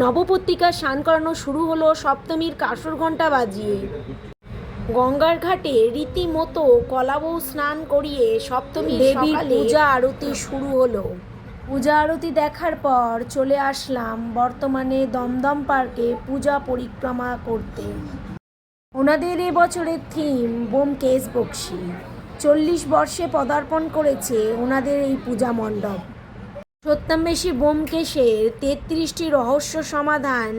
নবপত্রিকা স্নান করানো শুরু হলো সপ্তমীর কাসর ঘণ্টা বাজিয়ে। গঙ্গার ঘাটে রীতিমতো কলাবউ স্নান করিয়ে সপ্তমী দেবীর পূজা আরতি শুরু হলো। পূজা আরতি দেখার পর চলে আসলাম বর্তমানে দমদম পার্কে পূজা পরিক্রমা করতে। ওনাদের এবছরের থিম বোমকেশ বক্সি। চল্লিশ বর্ষে পদার্পণ করেছে ওনাদের এই পূজা মণ্ডপ। সত্যাম্বেশী বোমকেশের তেত্রিশটি রহস্য সমাধান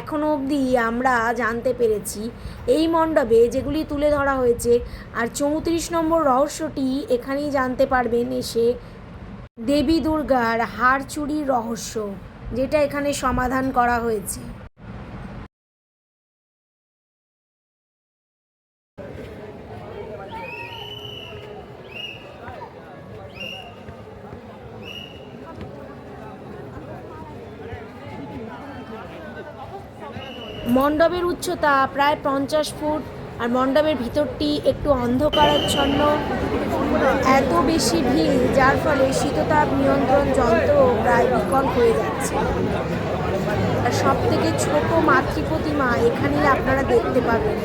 এখনও অবধি আমরা জানতে পেরেছি। এই মণ্ডপে যেগুলি তুলে ধরা হয়েছে, আর চৌত্রিশ নম্বর রহস্যটি এখানেই জানতে পারবেন এসে। দেবী দুর্গার হাড় চুরির রহস্য, যেটা এখানে সমাধান করা হয়েছে। মণ্ডপের উচ্চতা প্রায় পঞ্চাশ ফুট আর মণ্ডপের ভিতরটি একটু অন্ধকারাচ্ছন্ন। এত বেশি ভিড়, যার ফলে শীততাপ নিয়ন্ত্রণ যন্ত্র প্রায় বিকল হয়ে যাচ্ছে। আর সব থেকে ছোট মাতৃ প্রতিমা এখানেই আপনারা দেখতে পাবেন।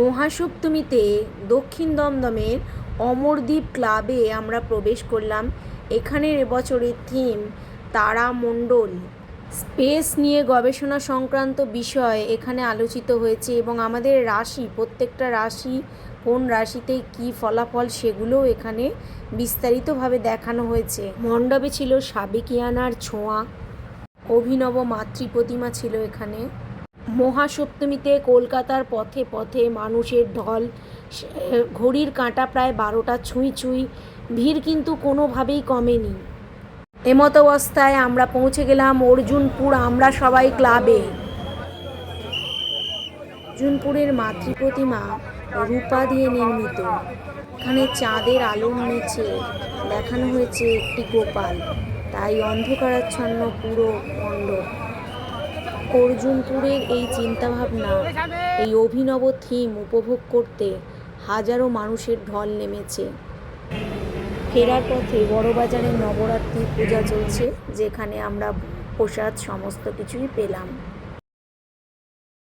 মহাসপ্তমীতে দক্ষিণ দমদমের অমরদ্বীপ ক্লাবে আমরা প্রবেশ করলাম। এখানের এবছরের থিম তারামণ্ডল স্পেস নিয়ে গবেষণা সংক্রান্ত বিষয় এখানে আলোচিত হয়েছে এবং আমাদের রাশি, প্রত্যেকটা রাশি কোন রাশিতে কি ফলাফল সেগুলোও এখানে বিস্তারিতভাবে দেখানো হয়েছে। মণ্ডপে ছিল সাবেকিয়ানার ছোঁয়া। অভিনব মাতৃ প্রতিমা ছিল এখানে। মহাসপ্তমীতে কলকাতার পথে পথে মানুষের ঢল ঘড়ির কাঁটা প্রায় বারোটা ছুঁই ছুঁই, ভিড় কিন্তু কোনোভাবেই কমেনি। এমত অবস্থায় আমরা পৌঁছে গেলাম অর্জুনপুর, আমরা সবাই ক্লাবে। অর্জুনপুরের মাতৃ প্রতিমা রূপা দিয়ে নির্মিত। এখানে চাঁদের আলোর নিচে দেখানো হয়েছে একটি গোপাল। তাই অন্ধকারাচ্ছন্ন পুরো মণ্ডপ। অর্জুনপুরের এই চিন্তাভাবনা, এই অভিনব থিম উপভোগ করতে হাজারো মানুষের ঢল নেমেছে। ফেরার পথে বড়বাজারের নবরাত্রি পূজা চলছে, যেখানে আমরা প্রসাদ সমস্ত কিছুই পেলাম।